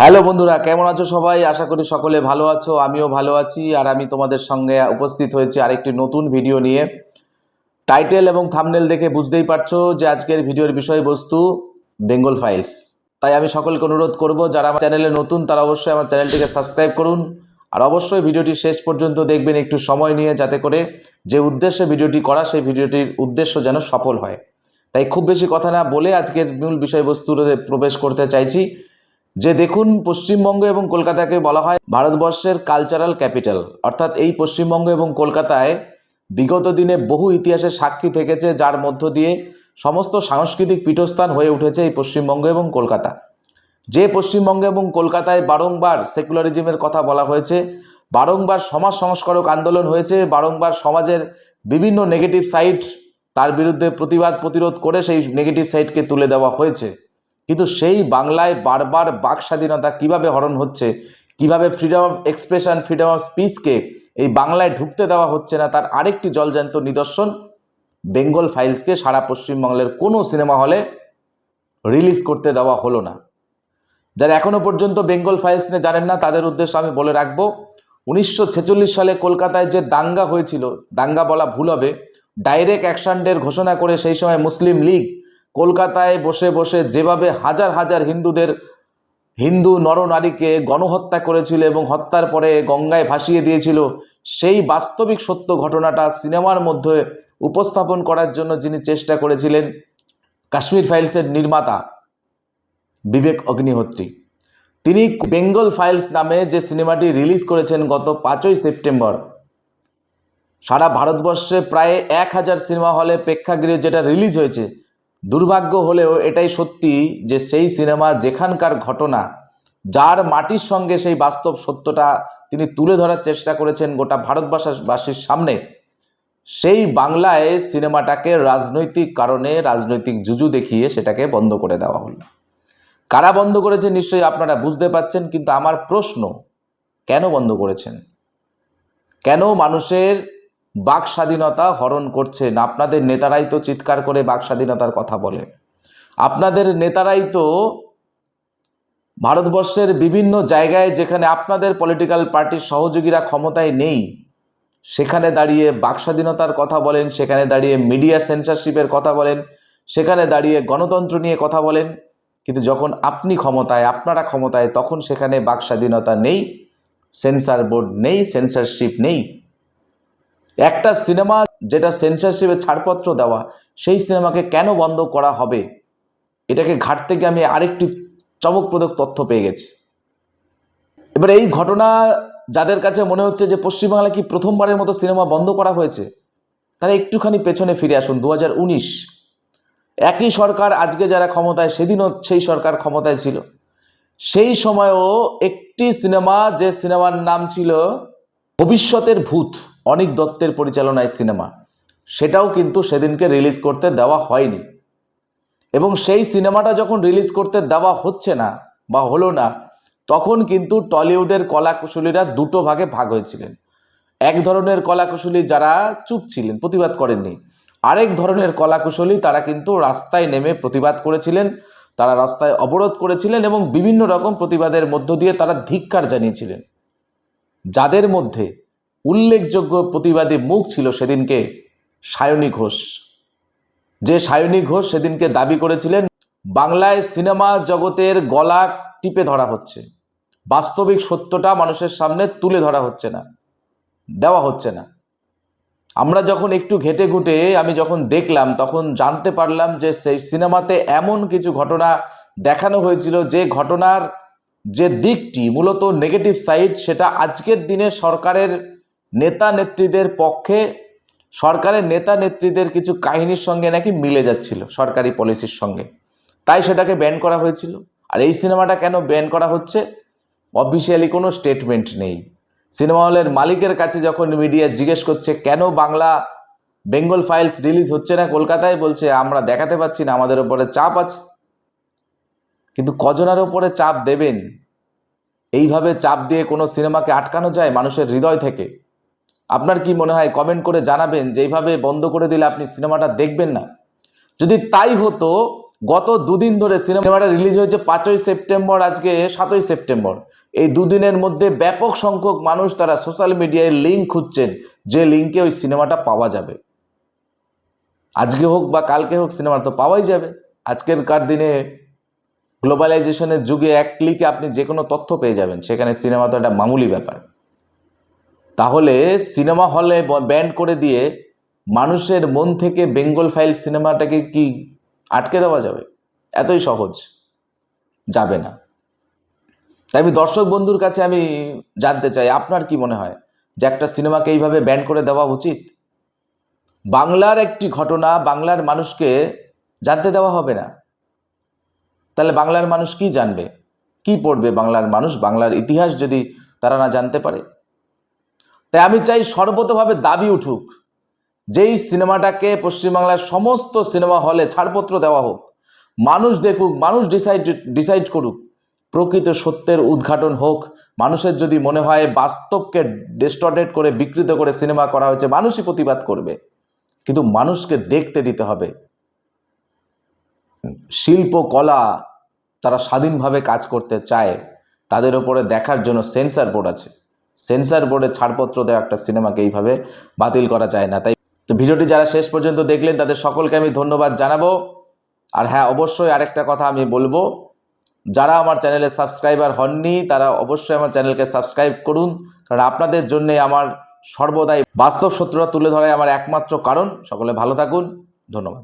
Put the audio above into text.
Hello বন্ধুরা, কেমন আছো সবাই? আশা করি সকলে ভালো আছো, আমিও ভালো আছি, আর আমি তোমাদের সঙ্গে উপস্থিত হয়েছি আরেকটি নতুন ভিডিও নিয়ে। টাইটেল এবং থামনেল দেখে বুঝতেই পারছ যে আজকের ভিডিওর বিষয়বস্তু বেঙ্গল ফাইলস তাই আমি সকলকে অনুরোধ করব, যারা আমার চ্যানেলে নতুন, তারা অবশ্যই আমার চ্যানেলটিকে সাবস্ক্রাইব করুন। আর অবশ্যই ভিডিওটি শেষ পর্যন্ত দেখবেন একটু সময় নিয়ে, যাতে করে যে উদ্দেশ্যে ভিডিওটি করা, সেই ভিডিওটির উদ্দেশ্য যেন সফল হয়। তাই খুব বেশি কথা না বলে আজকের মূল বিষয়বস্তুতে প্রবেশ করতে চাইছি। যে দেখুন পশ্চিমবঙ্গ এবং কলকাতাকে বলা হয় ভারতবর্ষের কালচারাল ক্যাপিটাল অর্থাৎ এই পশ্চিমবঙ্গ এবং কলকাতায় বিগত দিনে বহু ইতিহাসের সাক্ষী থেকেছে, যার মধ্য দিয়ে সমস্ত সাংস্কৃতিক পীঠস্থান হয়ে উঠেছে এই পশ্চিমবঙ্গ এবং কলকাতা। যে পশ্চিমবঙ্গ এবং কলকাতায় বারংবার সেকুলারিজমের কথা বলা হয়েছে, বারংবার সমাজ সংস্কারক আন্দোলন হয়েছে, বারংবার সমাজের বিভিন্ন নেগেটিভ সাইড তার বিরুদ্ধে প্রতিবাদ প্রতিরোধ করে সেই নেগেটিভ সাইডকে তুলে দেওয়া হয়েছে। কিন্তু সেই বাংলায় বারবার বাক স্বাধীনতা কীভাবে হরণ হচ্ছে, কীভাবে freedom of expression freedom of স্পিচকে এই বাংলায় ঢুকতে দেওয়া হচ্ছে না, তার আরেকটি জলজান্ত নিদর্শন, বেঙ্গল ফাইলসকে সারা পশ্চিমবাংলার কোনো সিনেমা হলে রিলিজ করতে দেওয়া হলো না। যারা এখনও পর্যন্ত বেঙ্গল ফাইলস নিয়ে জানেন না, তাদের উদ্দেশ্যে আমি বলে রাখব, উনিশশো সালে কলকাতায় যে দাঙ্গা হয়েছিল, দাঙ্গা বলা ভুল হবে ডাইরেক্ট অ্যাকশন ডের ঘোষণা করে সেই সময় মুসলিম লীগ কলকাতায় বসে বসে যেভাবে হাজার হাজার হিন্দুদের, হিন্দু নরনারীকে গণহত্যা করেছিল এবং হত্যার পরে গঙ্গায় ভাসিয়ে দিয়েছিল, সেই বাস্তবিক সত্য ঘটনাটা সিনেমার মধ্যে উপস্থাপন করার জন্য যিনি চেষ্টা করেছিলেন, কাশ্মীর ফাইলসের নির্মাতা বিবেক অগ্নিহোত্রী। তিনি বেঙ্গল ফাইলস নামে যে সিনেমাটি রিলিজ করেছেন গত পাঁচই সেপ্টেম্বর, সারা ভারতবর্ষে প্রায় এক হাজার সিনেমা হলে প্রেক্ষাগৃহে যেটা রিলিজ হয়েছে দুর্ভাগ্য হলেও এটাই সত্যি যে সেই সিনেমা, যেখানকার ঘটনা, যার মাটির সঙ্গে সেই বাস্তব সত্যটা তিনি তুলে ধরার চেষ্টা করেছেন গোটা ভারতবাসীর সামনে, সেই বাংলায় সিনেমাটাকে রাজনৈতিক কারণে, রাজনৈতিক জুজু দেখিয়ে সেটাকে বন্ধ করে দেওয়া হলো। কারা বন্ধ করেছে নিশ্চয়ই আপনারা বুঝতে পাচ্ছেন কিন্তু আমার প্রশ্ন, কেন বন্ধ করেছেন? কেন মানুষের বাক স্বাধীনতা হরণ করছেন আপনাদের নেতারাই তো চিৎকার করে বাক স্বাধীনতার কথা বলে। আপনাদের নেতারাই তো ভারতবর্ষের বিভিন্ন জায়গায় যেখানে আপনাদের পলিটিক্যাল পার্টির সহযোগীরা ক্ষমতায় নেই, সেখানে দাঁড়িয়ে বাক স্বাধীনতার কথা বলেন, সেখানে দাঁড়িয়ে মিডিয়া সেন্সারশিপের কথা বলেন, সেখানে দাঁড়িয়ে গণতন্ত্র নিয়ে কথা বলেন। কিন্তু যখন আপনি ক্ষমতায়, আপনারা ক্ষমতায়, তখন সেখানে বাক স্বাধীনতা নেই সেন্সার বোর্ড নেই সেন্সারশিপ নেই। একটা সিনেমা যেটা সেন্সারশিপে ছাড়পত্র দেওয়া, সেই সিনেমাকে কেন বন্ধ করা হবে? এটাকে ঘাট থেকে আমি আরেকটি চমকপ্রদ তথ্য পেয়ে গেছি। এবার এই ঘটনা যাদের কাছে মনে হচ্ছে যে পশ্চিমবাংলা কি প্রথমবারের মতো সিনেমা বন্ধ করা হয়েছে, তারা একটুখানি পেছনে ফিরে আসুন, দু হাজার উনিশ। একই সরকার আজকে যারা ক্ষমতায়, সেদিনও সেই সরকার ক্ষমতায় ছিল। সেই সময়ও একটি সিনেমা যে সিনেমার নাম ছিল ভবিষ্যতের ভূত। অনিক দত্তের পরিচালনায় সিনেমা। সেটাও কিন্তু সেদিনকে রিলিজ করতে দেওয়া হয়নি। এবং সেই সিনেমাটা যখন রিলিজ করতে দেওয়া হচ্ছে না বা হলো না, তখন কিন্তু টলিউডের কলাকুশলীরা দুটো ভাগে ভাগ হয়েছিলেন। এক ধরনের কলাকুশলী যারা চুপ ছিলেন, প্রতিবাদ করেননি। আরেক ধরনের কলাকুশলী তারা কিন্তু রাস্তায় নেমে প্রতিবাদ করেছিলেন, তারা রাস্তায় অবরোধ করেছিলেন এবং বিভিন্ন রকম প্রতিবাদের মধ্য দিয়ে তারা ধিক্কার জানিয়েছিলেন। যাদের মধ্যে উল্লেখযোগ্য প্রতিবাদী মুখ ছিল সেদিনকে সায়নী ঘোষ। যে সায়নী ঘোষ সেদিনকে দাবি করেছিলেন, বাংলায় সিনেমা জগতের গলা টিপে ধরা হচ্ছে। বাস্তবিক সত্যটা মানুষের সামনে তুলে ধরা হচ্ছে না, দেওয়া হচ্ছে না। আমরা যখন একটু ঘেটে ঘুটে আমি যখন দেখলাম, তখন জানতে পারলাম যে সেই সিনেমাতে এমন কিছু ঘটনা দেখানো হয়েছিল, যে ঘটনার যে দিকটি, মূলত নেগেটিভ সাইড সেটা আজকের দিনে সরকারের নেতা নেত্রীদের পক্ষে সরকারের নেতা নেত্রীদের কিছু কাহিনীর সঙ্গে নাকি মিলে যাচ্ছিল, সরকারি পলিসির সঙ্গে। তাই সেটাকে ব্যান করা হয়েছিল। আর এই সিনেমাটা কেন ব্যান করা হচ্ছে? অফিসিয়ালি কোনো স্টেটমেন্ট নেই। সিনেমা হলের মালিকের কাছে যখন মিডিয়া জিজ্ঞেস করছে, কেন বাংলা বেঙ্গল ফাইলস রিলিজ হচ্ছে না কলকাতায়? বলছে, আমরা দেখাতে পাচ্ছি না, আমাদের ওপরে চাপ আছে। কিন্তু কজনার ওপরে চাপ দেবেন? এইভাবে চাপ দিয়ে কোনো সিনেমাকে আটকানো যায় মানুষের হৃদয় থেকে? আপনার কি মনে হয় কমেন্ট করে জানাবেন যে এইভাবে বন্ধ করে দিলে আপনি সিনেমাটা দেখবেন না? যদি তাই হতো, গত দুদিন ধরে সিনেমাটা রিলিজ হয়েছে পাঁচই সেপ্টেম্বর, আজকে সাতই সেপ্টেম্বর। এই দুদিনের মধ্যে ব্যাপক সংখ্যক মানুষ তারা সোশ্যাল মিডিয়ায় লিঙ্ক খুঁজছেন, যে লিঙ্কে ওই সিনেমাটা পাওয়া যাবে। আজকে হোক বা কালকে হোক, সিনেমা তো পাওয়াই যাবে। আজকের কার দিনে গ্লোবালাইজেশনের যুগে এক ক্লিকে আপনি যে কোনো তথ্য পেয়ে যাবেন, সেখানে সিনেমা তো একটা মামুলি ব্যাপার। তাহলে সিনেমা হলে ব্যান্ড করে দিয়ে মানুষের মন থেকে বেঙ্গল ফাইল সিনেমাটাকে কি আটকে দেওয়া যাবে? এতই সহজ। যাবে না। তাই আমি দর্শক বন্ধুর কাছে আমি জানতে চাই, আপনার কি মনে হয় যে একটা সিনেমাকে এইভাবে ব্যান করে দেওয়া উচিত? বাংলার একটি ঘটনা, বাংলার মানুষকে জানতে দেওয়া হবে না। তাহলে বাংলার মানুষ কি জানবে? কি পড়বে বাংলার মানুষ? বাংলার ইতিহাস যদি তারা না জানতে পারে? তাই আমি চাই সর্বতভাবে দাবি উঠুক, যেই সিনেমাটাকে পশ্চিমবাংলার সমস্ত সিনেমা হলে ছাড়পত্র দেওয়া হোক, মানুষ দেখুক, মানুষ ডিসাইড ডিসাইড করুক, প্রকৃত সত্যের উদ্ঘাটন হোক, মানুষের যদি মনে হয় বাস্তবকে ডিস্টর্টেড করে, বিকৃত করে সিনেমা করা হয়েছে, মানুষই প্রতিবাদ করবে। কিন্তু মানুষকে দেখতে দিতে হবে। শিল্প, কলা তারা স্বাধীনভাবে কাজ করতে চায়, তাদের ওপরে দেখার জন্য সেন্সার বোর্ড আছে। সেন্সার বোর্ডে ছাড়পত্র দেওয়া একটা সিনেমাকে এইভাবে বাতিল করা যায় না। তাই তো ভিডিওটি যারা শেষ পর্যন্ত দেখলেন, তাদের সকলকে আমি ধন্যবাদ জানাব। আর হ্যাঁ অবশ্যই আরেকটা কথা আমি বলব, যারা আমার চ্যানেলে সাবস্ক্রাইবার হননি, তারা অবশ্যই আমার চ্যানেলকে সাবস্ক্রাইব করুন, কারণ আপনাদের জন্যে আমার সর্বদাই বাস্তব সত্যটা তুলে ধরাই আমার একমাত্র কারণ। সকলে ভালো থাকুন, ধন্যবাদ।